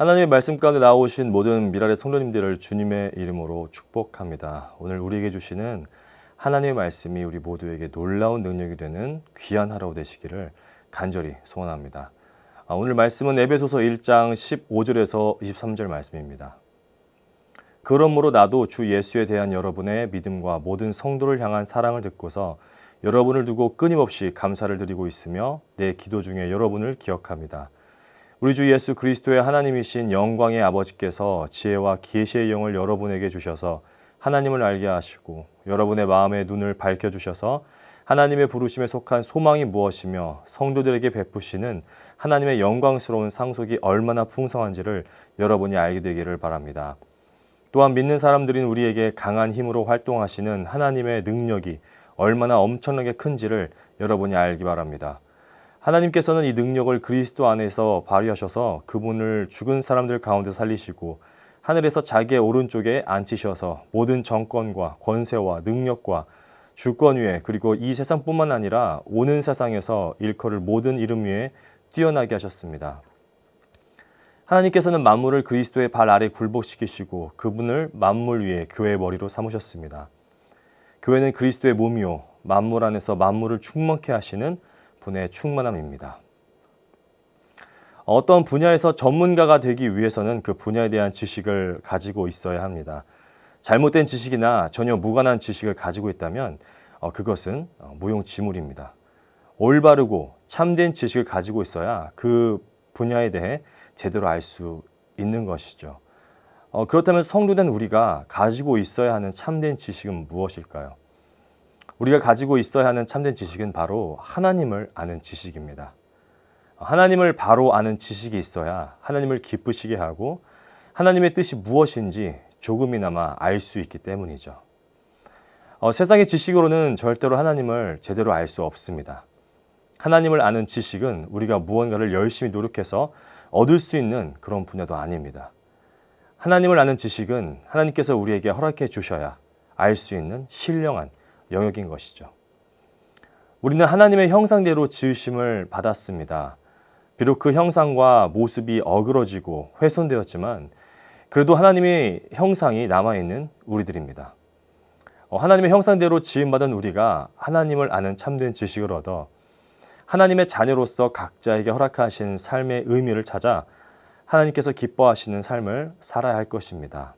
하나님의 말씀 가운데 나오신 모든 미랄의 성도님들을 주님의 이름으로 축복합니다. 오늘 우리에게 주시는 하나님의 말씀이 우리 모두에게 놀라운 능력이 되는 귀한 하루 되시기를 간절히 소원합니다. 아, 오늘 말씀은 에베소서 1장 15절에서 23절 말씀입니다. 그러므로 나도 주 예수에 대한 여러분의 믿음과 모든 성도를 향한 사랑을 듣고서 여러분을 두고 끊임없이 감사를 드리고 있으며 내 기도 중에 여러분을 기억합니다. 우리 주 예수 그리스도의 하나님이신 영광의 아버지께서 지혜와 계시의 영을 여러분에게 주셔서 하나님을 알게 하시고 여러분의 마음의 눈을 밝혀 주셔서 하나님의 부르심에 속한 소망이 무엇이며 성도들에게 베푸시는 하나님의 영광스러운 상속이 얼마나 풍성한지를 여러분이 알게 되기를 바랍니다. 또한 믿는 사람들인 우리에게 강한 힘으로 활동하시는 하나님의 능력이 얼마나 엄청나게 큰지를 여러분이 알기 바랍니다. 하나님께서는 이 능력을 그리스도 안에서 발휘하셔서 그분을 죽은 사람들 가운데 살리시고 하늘에서 자기의 오른쪽에 앉히셔서 모든 정권과 권세와 능력과 주권 위에 그리고 이 세상뿐만 아니라 오는 세상에서 일컬을 모든 이름 위에 뛰어나게 하셨습니다. 하나님께서는 만물을 그리스도의 발 아래 굴복시키시고 그분을 만물 위에 교회의 머리로 삼으셨습니다. 교회는 그리스도의 몸이요 만물 안에서 만물을 충만케 하시는 분의 충만함입니다. 어떤 분야에서 전문가가 되기 위해서는 그 분야에 대한 지식을 가지고 있어야 합니다. 잘못된 지식이나 전혀 무관한 지식을 가지고 있다면 어, 그것은 어, 무용지물입니다. 올바르고 참된 지식을 가지고 있어야 그 분야에 대해 제대로 알 수 있는 것이죠. 어, 그렇다면 성도된 우리가 가지고 있어야 하는 참된 지식은 무엇일까요? 우리가 가지고 있어야 하는 참된 지식은 바로 하나님을 아는 지식입니다. 하나님을 바로 아는 지식이 있어야 하나님을 기쁘시게 하고 하나님의 뜻이 무엇인지 조금이나마 알 수 있기 때문이죠. 어, 세상의 지식으로는 절대로 하나님을 제대로 알 수 없습니다. 하나님을 아는 지식은 우리가 무언가를 열심히 노력해서 얻을 수 있는 그런 분야도 아닙니다. 하나님을 아는 지식은 하나님께서 우리에게 허락해 주셔야 알 수 있는 신령한 영역인 것이죠. 우리는 하나님의 형상대로 지으심을 받았습니다. 비록 그 형상과 모습이 어그러지고 훼손되었지만 그래도 하나님의 형상이 남아있는 우리들입니다. 어, 하나님의 형상대로 지음받은 우리가 하나님을 아는 참된 지식을 얻어 하나님의 자녀로서 각자에게 허락하신 삶의 의미를 찾아 하나님께서 기뻐하시는 삶을 살아야 할 것입니다.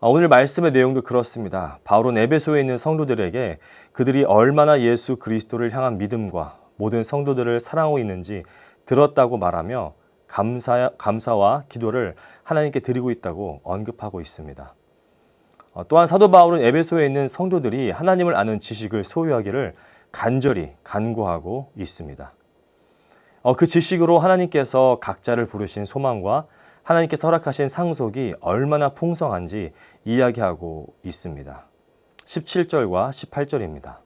아, 오늘 말씀의 내용도 그렇습니다. 바울은 에베소에 있는 성도들에게 그들이 얼마나 예수 그리스도를 향한 믿음과 모든 성도들을 사랑하고 있는지 들었다고 말하며 감사, 감사와 기도를 하나님께 드리고 있다고 언급하고 있습니다. 어, 또한 사도 바울은 에베소에 있는 성도들이 하나님을 아는 지식을 소유하기를 간절히 간구하고 있습니다. 어, 그 지식으로 하나님께서 각자를 부르신 소망과 하나님께서 허락하신 상속이 얼마나 풍성한지 이야기하고 있습니다. 17절과 18절입니다.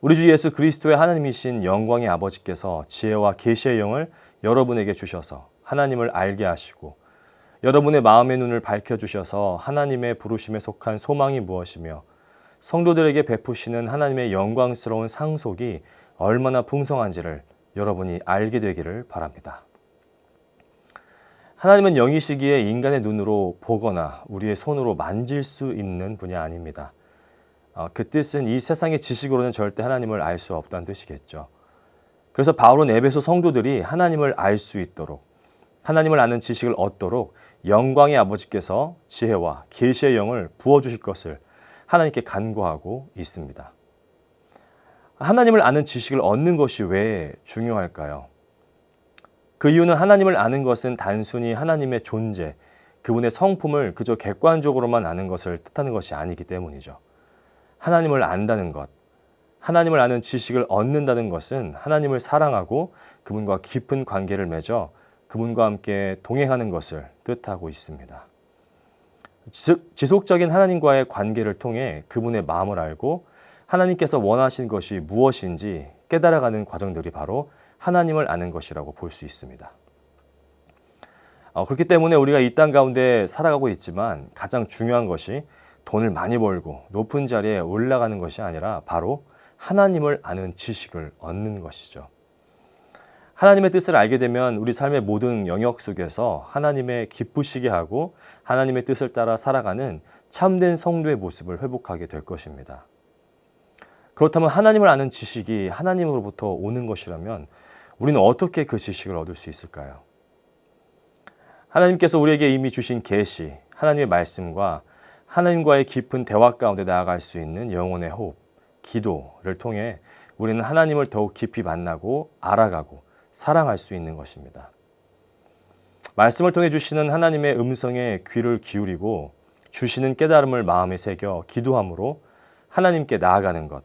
우리 주 예수 그리스도의 하나님이신 영광의 아버지께서 지혜와 계시의 영을 여러분에게 주셔서 하나님을 알게 하시고 여러분의 마음의 눈을 밝혀 주셔서 하나님의 부르심에 속한 소망이 무엇이며 성도들에게 베푸시는 하나님의 영광스러운 상속이 얼마나 풍성한지를 여러분이 알게 되기를 바랍니다. 하나님은 영이시기에 인간의 눈으로 보거나 우리의 손으로 만질 수 있는 분이 아닙니다. 어, 그 뜻은 이 세상의 지식으로는 절대 하나님을 알 수 없다는 뜻이겠죠. 그래서 바울은 에베소 성도들이 하나님을 알 수 있도록 하나님을 아는 지식을 얻도록 영광의 아버지께서 지혜와 계시의 영을 부어 주실 것을 하나님께 간구하고 있습니다. 하나님을 아는 지식을 얻는 것이 왜 중요할까요? 그 이유는 하나님을 아는 것은 단순히 하나님의 존재, 그분의 성품을 그저 객관적으로만 아는 것을 뜻하는 것이 아니기 때문이죠. 하나님을 안다는 것, 하나님을 아는 지식을 얻는다는 것은 하나님을 사랑하고 그분과 깊은 관계를 맺어 그분과 함께 동행하는 것을 뜻하고 있습니다. 지속적인 하나님과의 관계를 통해 그분의 마음을 알고 하나님께서 원하신 것이 무엇인지 깨달아가는 과정들이 바로 하나님을 아는 것이라고 볼 수 있습니다. 어, 그렇기 때문에 우리가 이 땅 가운데 살아가고 있지만 가장 중요한 것이 돈을 많이 벌고 높은 자리에 올라가는 것이 아니라 바로 하나님을 아는 지식을 얻는 것이죠. 하나님의 뜻을 알게 되면 우리 삶의 모든 영역 속에서 하나님의 기쁘시게 하고 하나님의 뜻을 따라 살아가는 참된 성도의 모습을 회복하게 될 것입니다. 그렇다면 하나님을 아는 지식이 하나님으로부터 오는 것이라면 우리는 어떻게 그 지식을 얻을 수 있을까요? 하나님께서 우리에게 이미 주신 계시, 하나님의 말씀과 하나님과의 깊은 대화 가운데 나아갈 수 있는 영혼의 호흡, 기도를 통해 우리는 하나님을 더욱 깊이 만나고 알아가고 사랑할 수 있는 것입니다. 말씀을 통해 주시는 하나님의 음성에 귀를 기울이고 주시는 깨달음을 마음에 새겨 기도함으로 하나님께 나아가는 것.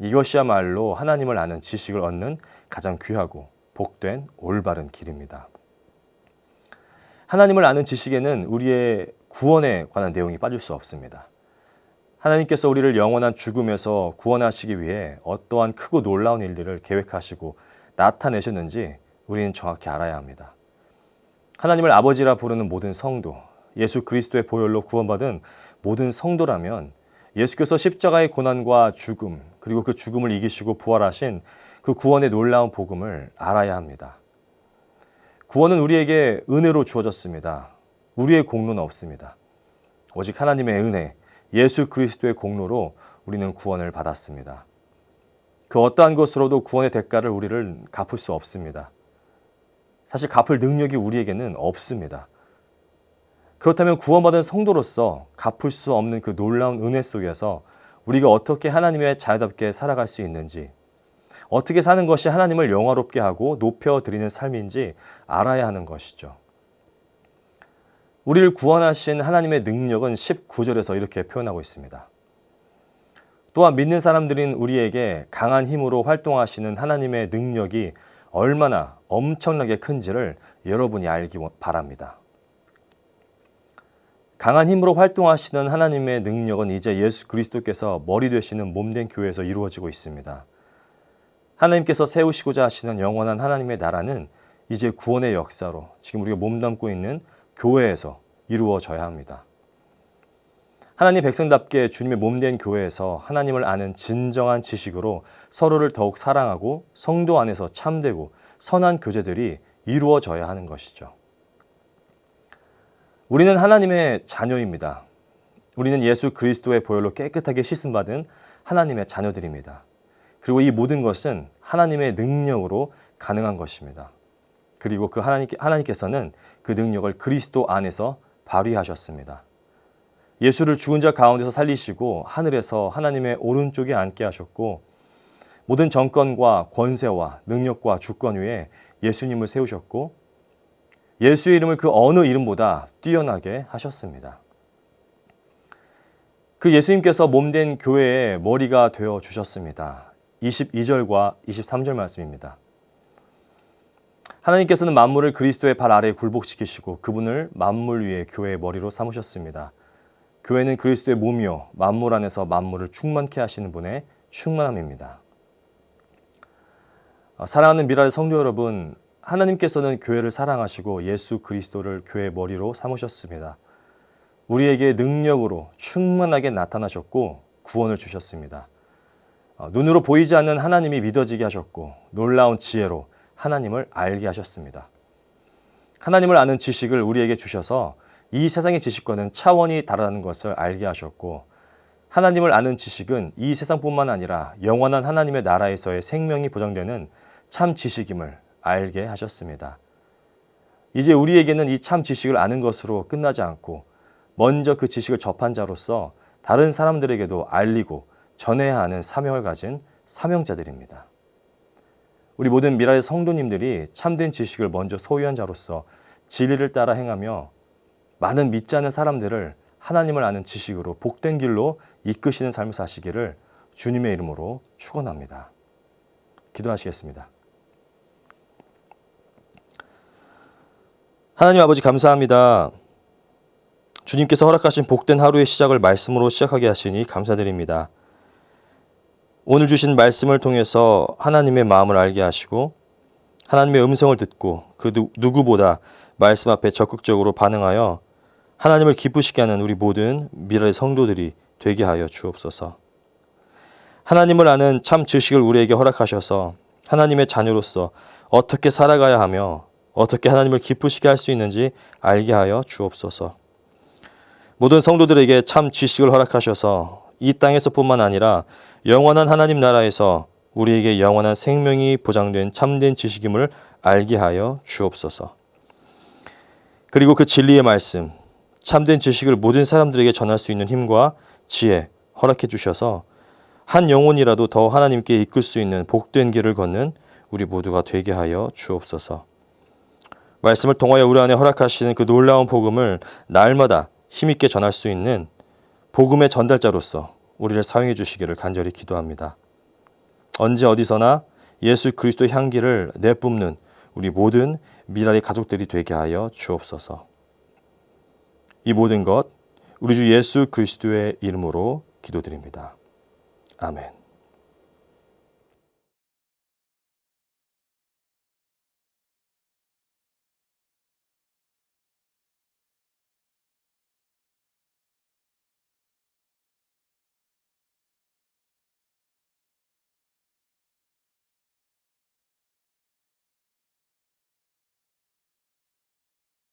이것이야말로 하나님을 아는 지식을 얻는 가장 귀하고 복된 올바른 길입니다. 하나님을 아는 지식에는 우리의 구원에 관한 내용이 빠질 수 없습니다. 하나님께서 우리를 영원한 죽음에서 구원하시기 위해 어떠한 크고 놀라운 일들을 계획하시고 나타내셨는지 우리는 정확히 알아야 합니다. 하나님을 아버지라 부르는 모든 성도, 예수 그리스도의 보혈로 구원받은 모든 성도라면 예수께서 십자가의 고난과 죽음, 그리고 그 죽음을 이기시고 부활하신 그 구원의 놀라운 복음을 알아야 합니다. 구원은 우리에게 은혜로 주어졌습니다. 우리의 공로는 없습니다. 오직 하나님의 은혜, 예수 그리스도의 공로로 우리는 구원을 받았습니다. 그 어떠한 것으로도 구원의 대가를 우리를 갚을 수 없습니다. 사실 갚을 능력이 우리에게는 없습니다. 그렇다면 구원받은 성도로서 갚을 수 없는 그 놀라운 은혜 속에서 우리가 어떻게 하나님의 자유답게 살아갈 수 있는지, 어떻게 사는 것이 하나님을 영화롭게 하고 높여드리는 삶인지 알아야 하는 것이죠. 우리를 구원하신 하나님의 능력은 19절에서 이렇게 표현하고 있습니다. 또한 믿는 사람들인 우리에게 강한 힘으로 활동하시는 하나님의 능력이 얼마나 엄청나게 큰지를 여러분이 알기 바랍니다. 강한 힘으로 활동하시는 하나님의 능력은 이제 예수 그리스도께서 머리 되시는 몸된 교회에서 이루어지고 있습니다. 하나님께서 세우시고자 하시는 영원한 하나님의 나라는 이제 구원의 역사로 지금 우리가 몸담고 있는 교회에서 이루어져야 합니다. 하나님 백성답게 주님의 몸된 교회에서 하나님을 아는 진정한 지식으로 서로를 더욱 사랑하고 성도 안에서 참되고 선한 교제들이 이루어져야 하는 것이죠. 우리는 하나님의 자녀입니다. 우리는 예수 그리스도의 보혈로 깨끗하게 씻음받은 하나님의 자녀들입니다. 그리고 이 모든 것은 하나님의 능력으로 가능한 것입니다. 그리고 그 하나님께, 하나님께서는 그 능력을 그리스도 안에서 발휘하셨습니다. 예수를 죽은 자 가운데서 살리시고 하늘에서 하나님의 오른쪽에 앉게 하셨고 모든 정권과 권세와 능력과 주권 위에 예수님을 세우셨고 예수의 이름을 그 어느 이름보다 뛰어나게 하셨습니다. 그 예수님께서 몸된 교회의 머리가 되어 주셨습니다. 22절과 23절 말씀입니다. 하나님께서는 만물을 그리스도의 발 아래에 굴복시키시고 그분을 만물 위에 교회의 머리로 삼으셨습니다. 교회는 그리스도의 몸이요 만물 안에서 만물을 충만케 하시는 분의 충만함입니다. 아, 사랑하는 미라의 성도 여러분, 하나님께서는 교회를 사랑하시고 예수 그리스도를 교회의 머리로 삼으셨습니다. 우리에게 능력으로 충만하게 나타나셨고 구원을 주셨습니다. 아, 눈으로 보이지 않는 하나님이 믿어지게 하셨고 놀라운 지혜로 하나님을 알게 하셨습니다. 하나님을 아는 지식을 우리에게 주셔서 이 세상의 지식과는 차원이 다르다는 것을 알게 하셨고 하나님을 아는 지식은 이 세상뿐만 아니라 영원한 하나님의 나라에서의 생명이 보장되는 참 지식임을 알게 하셨습니다. 이제 우리에게는 이 참 지식을 아는 것으로 끝나지 않고 먼저 그 지식을 접한 자로서 다른 사람들에게도 알리고 전해야 하는 사명을 가진 사명자들입니다. 우리 모든 미라의 성도님들이 참된 지식을 먼저 소유한 자로서 진리를 따라 행하며 많은 믿지 않는 사람들을 하나님을 아는 지식으로 복된 길로 이끄시는 삶을 사시기를 주님의 이름으로 축원합니다. 기도하시겠습니다. 하나님 아버지 감사합니다. 주님께서 허락하신 복된 하루의 시작을 말씀으로 시작하게 하시니 감사드립니다. 오늘 주신 말씀을 통해서 하나님의 마음을 알게 하시고 하나님의 음성을 듣고 그 누구보다 말씀 앞에 적극적으로 반응하여 하나님을 기쁘시게 하는 우리 모든 미래의 성도들이 되게 하여 주옵소서. 하나님을 아는 참 지식을 우리에게 허락하셔서 하나님의 자녀로서 어떻게 살아가야 하며 어떻게 하나님을 기쁘시게 할 수 있는지 알게 하여 주옵소서. 모든 성도들에게 참 지식을 허락하셔서 이 땅에서뿐만 아니라 영원한 하나님 나라에서 우리에게 영원한 생명이 보장된 참된 지식임을 알게 하여 주옵소서. 그리고 그 진리의 말씀, 참된 지식을 모든 사람들에게 전할 수 있는 힘과 지혜 허락해 주셔서 한 영혼이라도 더 하나님께 이끌 수 있는 복된 길을 걷는 우리 모두가 되게 하여 주옵소서. 말씀을 통하여 우리 안에 허락하시는 그 놀라운 복음을 날마다 힘있게 전할 수 있는 복음의 전달자로서 우리를 사용해 주시기를 간절히 기도합니다. 언제 어디서나 예수 그리스도 향기를 내뿜는 우리 모든 미라리 가족들이 되게 하여 주옵소서. 이 모든 것 우리 주 예수 그리스도의 이름으로 기도드립니다. 아멘.